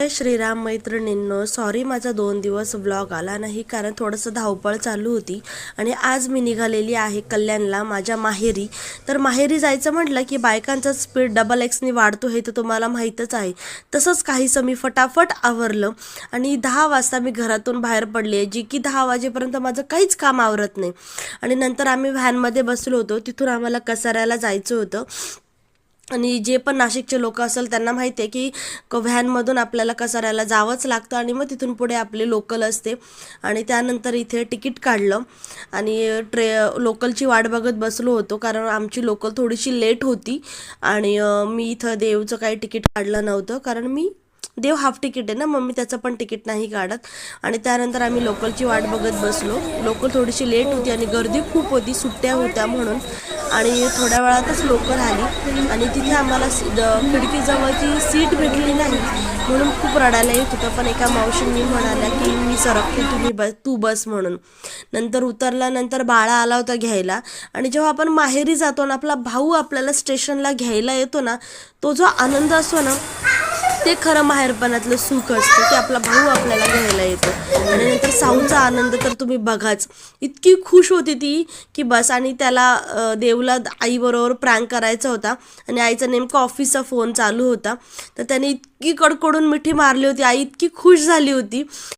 श्रीराम मैत्रिणींनो. सॉरी माझा दोन दिवस व्लॉग आला नाही कारण थोडंसं धावपळ चालू होती आणि आज मी निघालेली आहे कल्याणला माझ्या माहेरी. तर माहेरी जायचं म्हटलं की बायकांचा स्पीड डबल एक्सनी वाढतो हे तर तुम्हाला माहीतच आहे. तसंच काहीसं मी फटाफट आवरलं आणि दहा वाजता मी घरातून बाहेर पडली आहे जी की दहा वाजेपर्यंत माझं काहीच काम आवरत नाही. आणि नंतर आम्ही व्हॅनमध्ये बसलो होतो तिथून आम्हाला कसाऱ्याला जायचं होतं. आणि जे पण नाशिकचे लोक असेल त्यांना माहिती आहे की क व्हॅनमधून आपल्याला कसाऱ्याला जावंच लागतं आणि मग तिथून पुढे आपले लोकल असते. आणि त्यानंतर इथे तिकीट काढलं आणि ट्रे लोकलची वाट बघत बसलो होतो कारण आमची लोकल थोडीशी लेट होती आणि मी इथं देवचं काही तिकीट काढलं नव्हतं कारण मी देव हाफ तिकीट आहे ना मग मी त्याचं पण तिकीट नाही काढत. आणि त्यानंतर आम्ही लोकलची वाट बघत बसलो. लोकल थोडीशी लेट होती आणि गर्दी खूप होती सुट्ट्या होत्या म्हणून. आणि थोड्या वेळातच लोक आली आणि तिथे आम्हाला खिडकीजवळची सीट भेटली नाही. म्हणून खूप रडायला येत होतं. पण एका मावशींनी म्हणाल्या की मी सरकते तुम्ही बस तू बस म्हणून. नंतर उतरल्यानंतर बाळा आला होता घ्यायला. आणि जेव्हा आपण माहेरी जातो ना आपला भाऊ आपल्याला स्टेशनला घ्यायला येतो ना तो जो आनंद असतो ना ते खरं माहेरपणातलं सुख असतं की आपला भाऊ आपल्याला घ्यायला येतो. आणि नंतर साऊचा आनंद तर तुम्ही बघाच. इतकी खुश होती ती की बस आणि त्याला देवला आईबरोबर प्रँक करायचा होता आणि आईचा नेमका ऑफिसचा फोन चालू होता. तर त्याने इतकी कडकडून मिठी मारली होती. आई इतकी खुश झाली होती.